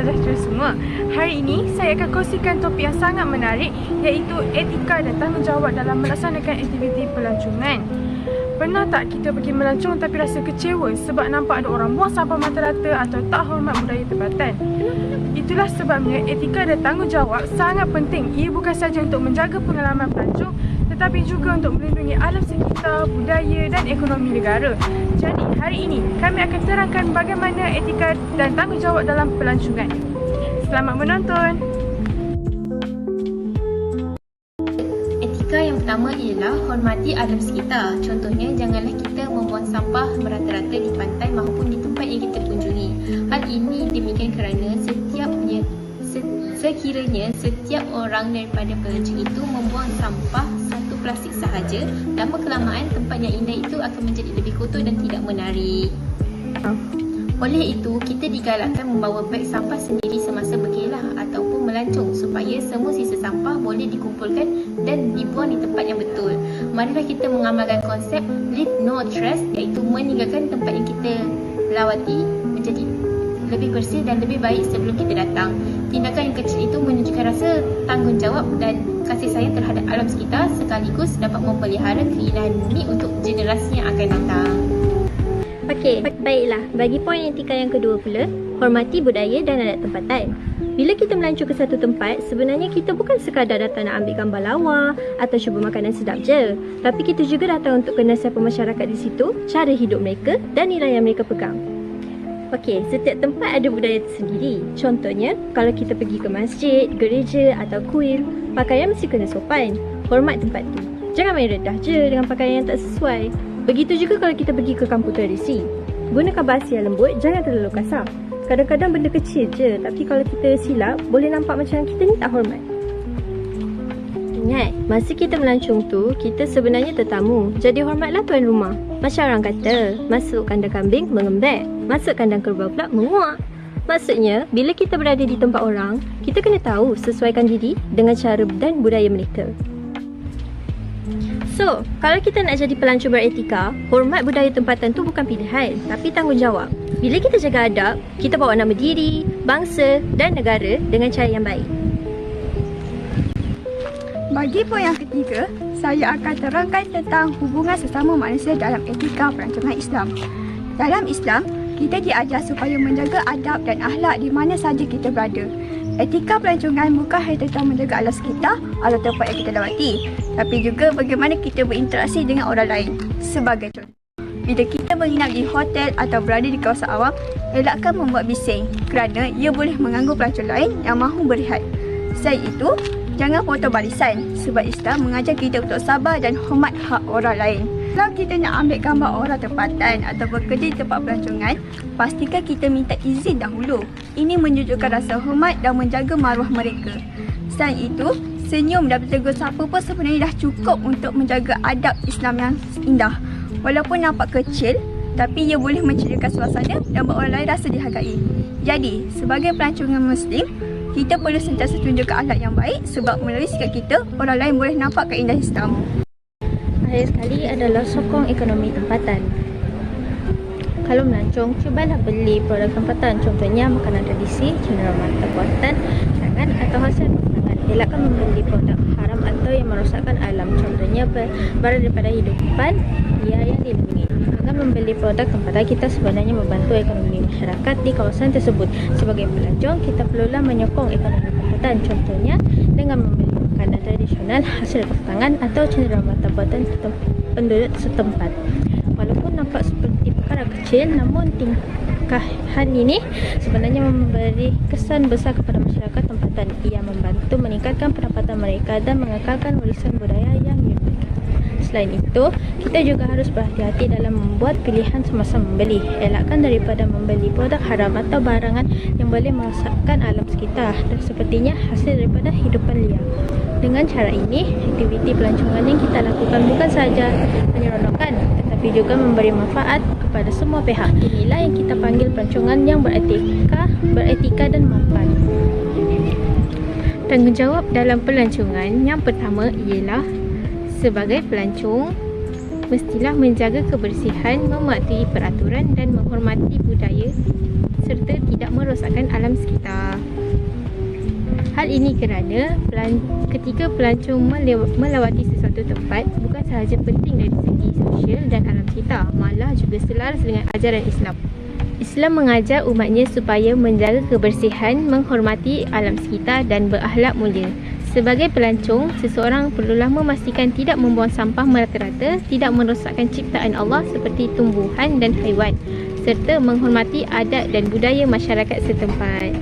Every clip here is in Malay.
sejahtera semua. Hari ini saya akan kongsikan topik yang sangat menarik iaitu etika dan tanggungjawab dalam melaksanakan aktiviti pelancongan. Pernah tak kita pergi melancong tapi rasa kecewa sebab nampak ada orang buang sampah mata rata atau tak hormat budaya tempatan? Itulah sebabnya etika dan tanggungjawab sangat penting. Ia bukan sahaja untuk menjaga pengalaman pelancong tetapi juga untuk melindungi alam sekitar, budaya dan ekonomi negara. Jadi, hari ini kami akan terangkan bagaimana etika dan tanggungjawab dalam pelancongan. Selamat menonton! Etika yang pertama ialah hormati alam sekitar. Contohnya, janganlah kita membuang sampah merata-rata di pantai maupun di tempat yang kita kunjungi. Hal ini demikian kerana setiapnya se- sekiranya setiap orang daripada pelancong itu membuang sampah satu plastik sahaja, lama kelamaan tempat yang indah itu akan menjadi lebih kotor dan tidak menarik. Oleh itu, kita digalakkan membawa beg sampah sendiri semasa berkelah ataupun melancong supaya semua sisa sampah boleh dikumpulkan dan dibuang di tempat yang betul. Marilah kita mengamalkan konsep leave no trace iaitu meninggalkan tempat yang kita lawati menjadi lebih bersih dan lebih baik sebelum kita datang. Tindakan yang kecil itu menunjukkan rasa tanggungjawab dan kasih sayang terhadap alam sekitar sekaligus dapat memelihara keindahan bumi untuk generasi yang akan datang. Okey, baiklah. Bagi poin etika yang kedua pula, hormati budaya dan adat tempatan. Bila kita melancong ke satu tempat, sebenarnya kita bukan sekadar datang nak ambil gambar lawa atau cuba makanan sedap je. Tapi kita juga datang untuk kenal siapa masyarakat di situ, cara hidup mereka dan nilai yang mereka pegang. Okey, setiap tempat ada budaya tersendiri. Contohnya, kalau kita pergi ke masjid, gereja atau kuil, pakaian mesti kena sopan. Hormat tempat tu. Jangan main redah je dengan pakaian yang tak sesuai. Begitu juga kalau kita pergi ke kampung tradisi. Gunakan bahasa yang lembut, jangan terlalu kasar. Kadang-kadang benda kecil je, tapi kalau kita silap, boleh nampak macam kita ni tak hormat. Ingat, masa kita melancong tu, kita sebenarnya tetamu. Jadi hormatlah tuan rumah. Macam orang kata, masuk kandang kambing mengembek, masuk kandang kerbau pula menguak. Maksudnya, bila kita berada di tempat orang, kita kena tahu sesuaikan diri dengan cara dan budaya mereka. So, kalau kita nak jadi pelancong beretika, hormat budaya tempatan tu bukan pilihan, tapi tanggungjawab. Bila kita jaga adab, kita bawa nama diri, bangsa dan negara dengan cara yang baik. Bagi poin yang ketiga, saya akan terangkan tentang hubungan sesama manusia dalam etika perancangan Islam. Dalam Islam, kita diajar supaya menjaga adab dan akhlak di mana saja kita berada. Etika pelancongan bukan hanya tentang menjaga alam sekitar atau tempat yang kita lawati, tapi juga bagaimana kita berinteraksi dengan orang lain. Sebagai contoh, bila kita menginap di hotel atau berada di kawasan awam, elakkan membuat bising kerana ia boleh mengganggu pelancong lain yang mahu berehat. Selain itu, jangan potong barisan sebab Islam mengajar kita untuk sabar dan hormat hak orang lain. Kalau kita nak ambil gambar orang tempatan atau bekerja di tempat pelancongan, pastikan kita minta izin dahulu. Ini menunjukkan rasa hormat dan menjaga maruah mereka. Selain itu, senyum dan bertegur sapa pun sebenarnya dah cukup untuk menjaga adab Islam yang indah. Walaupun nampak kecil, tapi ia boleh menceriakan suasana dan buat orang lain rasa dihargai. Jadi, sebagai pelancongan Muslim, kita perlu sentiasa tunjukkan akhlak yang baik sebab melalui sikap kita, orang lain boleh nampak keindahan Islam. Akhir sekali adalah sokong ekonomi tempatan. Kalau melancong, cubalah beli produk tempatan. Contohnya makanan tradisi, cenderamata buatan, tangan atau hasil tangan. Elakkan membeli produk haram atau yang merosakkan alam. Contohnya barang daripada hidupan liar yang dilindungi. Dengan membeli produk tempatan, kita sebenarnya membantu ekonomi masyarakat di kawasan tersebut. Sebagai pelancong, kita perlulah menyokong ekonomi tempatan. Contohnya dengan membeli makanan tradisional hasil tangan atau cenderamata buatan penduduk setempat. Walaupun nampak seperti perkara kecil, namun tingkahan ini sebenarnya memberi kesan besar kepada masyarakat tempatan. Ia membantu meningkatkan pendapatan mereka dan mengekalkan warisan budaya yang. Selain itu, kita juga harus berhati-hati dalam membuat pilihan semasa membeli. Elakkan daripada membeli produk haram atau barangan yang boleh merosakkan alam sekitar dan sepertinya hasil daripada hidupan liar. Dengan cara ini, aktiviti pelancongan yang kita lakukan bukan sahaja menyeronokkan tetapi juga memberi manfaat kepada semua pihak. Inilah yang kita panggil pelancongan yang beretika, beretika dan mapan. Tanggungjawab dalam pelancongan yang pertama ialah sebagai pelancong mestilah menjaga kebersihan, mematuhi peraturan dan menghormati budaya serta tidak merosakkan alam sekitar. Hal ini kerana pelan, ketika pelancong melew- melawati sesuatu tempat bukan sahaja penting dari segi sosial dan alam sekitar, malah juga selaras dengan ajaran Islam. Islam mengajar umatnya supaya menjaga kebersihan, menghormati alam sekitar dan berakhlak mulia. Sebagai pelancong, seseorang perlulah memastikan tidak membuang sampah merata-rata, tidak merosakkan ciptaan Allah seperti tumbuhan dan haiwan, serta menghormati adat dan budaya masyarakat setempat.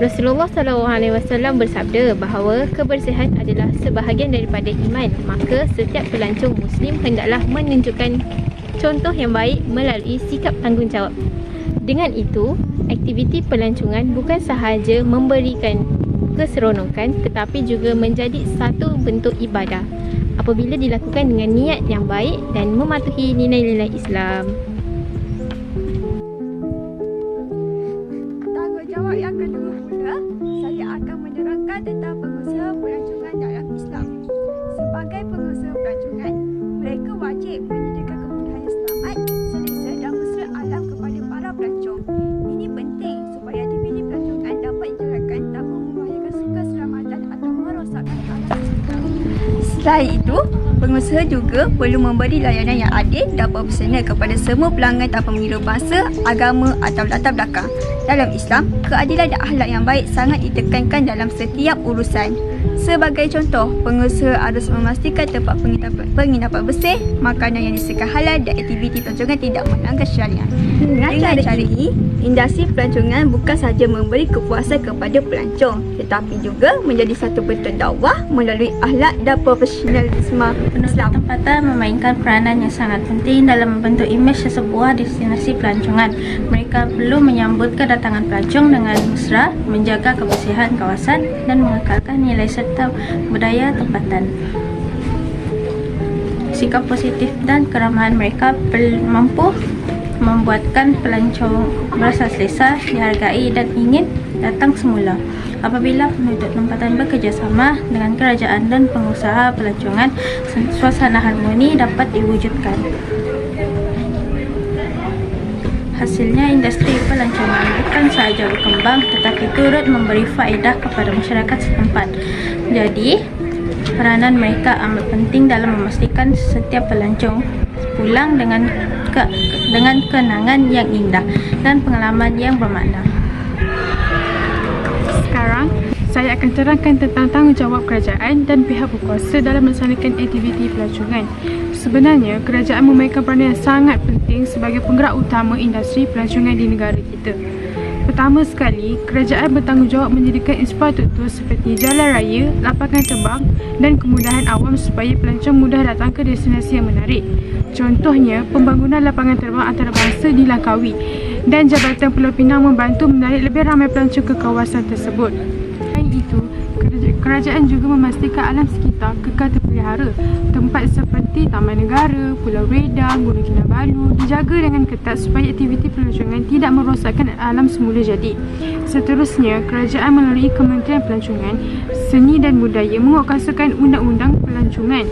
Rasulullah SAW bersabda bahawa kebersihan adalah sebahagian daripada iman. Maka setiap pelancong Muslim hendaklah menunjukkan contoh yang baik melalui sikap tanggungjawab. Dengan itu, aktiviti pelancongan bukan sahaja memberikan keseronokan tetapi juga menjadi satu bentuk ibadah apabila dilakukan dengan niat yang baik dan mematuhi nilai-nilai Islam. Selain itu, pengusaha juga perlu memberi layanan yang adil dan profesional kepada semua pelanggan tanpa mengira bangsa, agama atau latar belakang. Dalam Islam, keadilan dan akhlak yang baik sangat ditekankan dalam setiap urusan. Sebagai contoh, pengusaha harus memastikan tempat penginapan, penginapan bersih, makanan yang disediakan halal dan aktiviti pelancongan tidak melanggar syariat. Dengan cara ini, industri pelancongan bukan sahaja memberi kepuasan kepada pelancong tetapi juga menjadi satu bentuk dakwah melalui akhlak dan profesionalisme Islam. tempatan memainkan peranan yang sangat penting dalam membentuk imej sebuah destinasi pelancongan. Mereka perlu menyambut kedatangan pelancong dengan mesra, menjaga kebersihan kawasan dan mengekalkan nilai serta budaya tempatan. Sikap positif dan keramahan mereka mampu membuatkan pelancong merasa selesa, dihargai dan ingin datang semula. Apabila penduduk tempatan bekerjasama dengan kerajaan dan pengusaha pelancongan, suasana harmoni dapat diwujudkan. Hasilnya industri pelancongan bukan sahaja berkembang tetapi turut memberi faedah kepada masyarakat setempat. Jadi, peranan mereka amat penting dalam memastikan setiap pelancong pulang dengan ke, dengan kenangan yang indah dan pengalaman yang bermakna. Sekarang, saya akan terangkan tentang tanggungjawab kerajaan dan pihak berkuasa dalam melaksanakan aktiviti pelancongan. Sebenarnya, kerajaan memainkan peranan yang sangat penting sebagai penggerak utama industri pelancongan di negara kita. Pertama sekali, kerajaan bertanggungjawab menyediakan infrastruktur seperti jalan raya, lapangan terbang dan kemudahan awam supaya pelancong mudah datang ke destinasi yang menarik. Contohnya, pembangunan lapangan terbang antarabangsa di Langkawi dan Jabatan Pulau Pinang membantu menarik lebih ramai pelancong ke kawasan tersebut. Selain itu, kerajaan juga memastikan alam sekitar kekal terpelihara. Tempat seperti Taman Negara, Pulau Redang, Gunung Kinabalu dijaga dengan ketat supaya aktiviti pelancongan tidak merosakkan alam semula jadi. Seterusnya, kerajaan melalui Kementerian Pelancongan, Seni dan Budaya menguatkuasakan undang-undang pelancongan.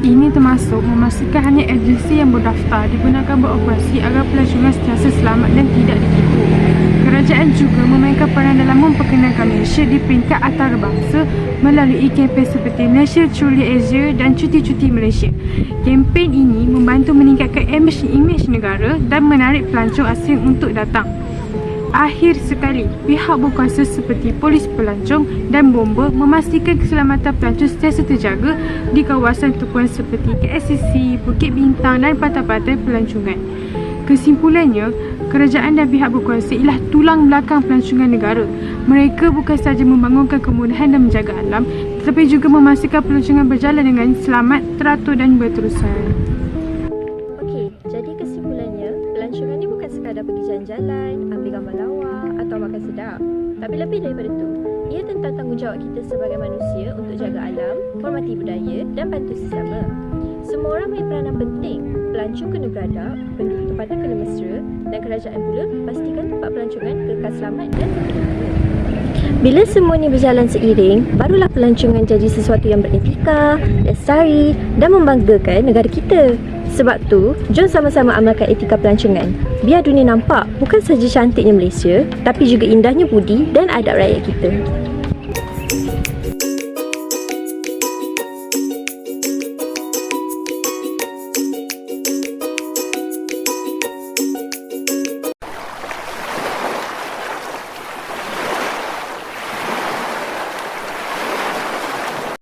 Ini termasuk memastikan hanya agensi yang berdaftar digunakan beroperasi agar pelancongan sentiasa selamat dan tidak ditipu. Kerajaan juga memainkan peranan dalam memperkenalkan Malaysia di peringkat antarabangsa melalui kempen seperti Malaysia Truly Asia dan Cuti-Cuti Malaysia. Kempen ini membantu meningkatkan imej negara dan menarik pelancong asing untuk datang. Akhir sekali, pihak berkuasa seperti polis pelancong dan bomba memastikan keselamatan pelancong sentiasa terjaga di kawasan tumpuan seperti KSCC, Bukit Bintang dan pantai-pantai pelancongan. Kesimpulannya, kerajaan dan pihak berkuasa ialah tulang belakang pelancongan negara. Mereka bukan sahaja membangunkan kemudahan dan menjaga alam, tetapi juga memastikan pelancongan berjalan dengan selamat, teratur dan berterusan. Okey, jadi kesimpulannya, pelancongan ni bukan sekadar pergi jalan-jalan, ambil gambar lawa atau makan sedap. Tapi lebih daripada itu, ia tentang tanggungjawab kita sebagai manusia untuk jaga alam, hormati budaya dan bantu sesama. Semua orang main peranan penting. Pelancong kena beradab, penduduk tempatan kena mesra dan kerajaan pula pastikan tempat pelancongan kekal selamat dan. Bila semua berjalan seiring, barulah pelancongan jadi sesuatu yang beretika, lestari dan membanggakan negara kita. Sebab tu, jom sama-sama amalkan etika pelancongan. Biar dunia nampak bukan saja cantiknya Malaysia, tapi juga indahnya budi dan adab rakyat kita.